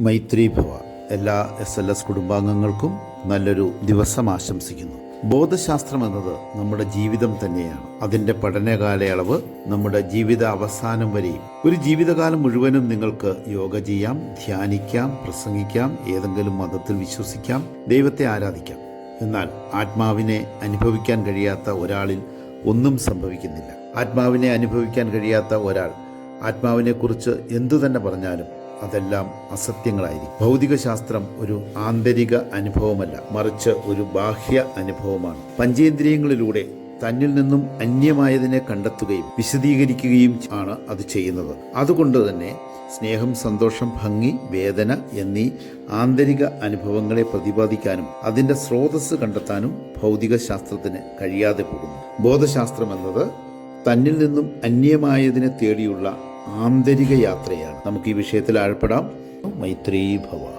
മൈത്രി ഭവ എല്ലാ S L S കുടുംബാംഗങ്ങൾക്കും നല്ലൊരു ദിവസം ആശംസിക്കുന്നു. ബോധശാസ്ത്രം എന്നത് നമ്മുടെ ജീവിതം തന്നെയാണ്. അതിന്റെ പഠന കാലയളവ് നമ്മുടെ ജീവിത അവസാനം വരെയും. ഒരു ജീവിതകാലം മുഴുവനും നിങ്ങൾക്ക് യോഗ ചെയ്യാം ധ്യാനിക്കാം പ്രസംഗിക്കാം ഏതെങ്കിലും മതത്തിൽ വിശ്വസിക്കാം ദൈവത്തെ ആരാധിക്കാം. എന്നാൽ ആത്മാവിനെ അനുഭവിക്കാൻ കഴിയാത്ത ഒരാളിൽ ഒന്നും സംഭവിക്കുന്നില്ല. ആത്മാവിനെ അനുഭവിക്കാൻ കഴിയാത്ത ഒരാൾ ആത്മാവിനെക്കുറിച്ച് എന്തു തന്നെ പറഞ്ഞാലും അതെല്ലാം അസത്യങ്ങളായിരിക്കും. ഭൗതിക ശാസ്ത്രം ഒരു ആന്തരിക അനുഭവമല്ല മറിച്ച് ഒരു ബാഹ്യ അനുഭവമാണ്. പഞ്ചേന്ദ്രിയങ്ങളിലൂടെ തന്നിൽ നിന്നും അന്യമായതിനെ കണ്ടെത്തുകയും വിശദീകരിക്കുകയും ആണ് അത് ചെയ്യുന്നത്. അതുകൊണ്ട് തന്നെ സ്നേഹം സന്തോഷം ഭംഗി വേദന എന്നീ ആന്തരിക അനുഭവങ്ങളെ പ്രതിപാദിക്കാനും അതിന്റെ സ്രോതസ് കണ്ടെത്താനും ഭൗതിക ശാസ്ത്രത്തിന് കഴിയാതെ പോകുന്നു. ബോധശാസ്ത്രം എന്നത് തന്നിൽ നിന്നും അന്യമായതിനെ തേടിയുള്ള ആന്തരിക യാത്രയാണ്. നമുക്ക് ഈ വിഷയത്തിൽ ആഴപ്പെടാം. മൈത്രീ ഭവ.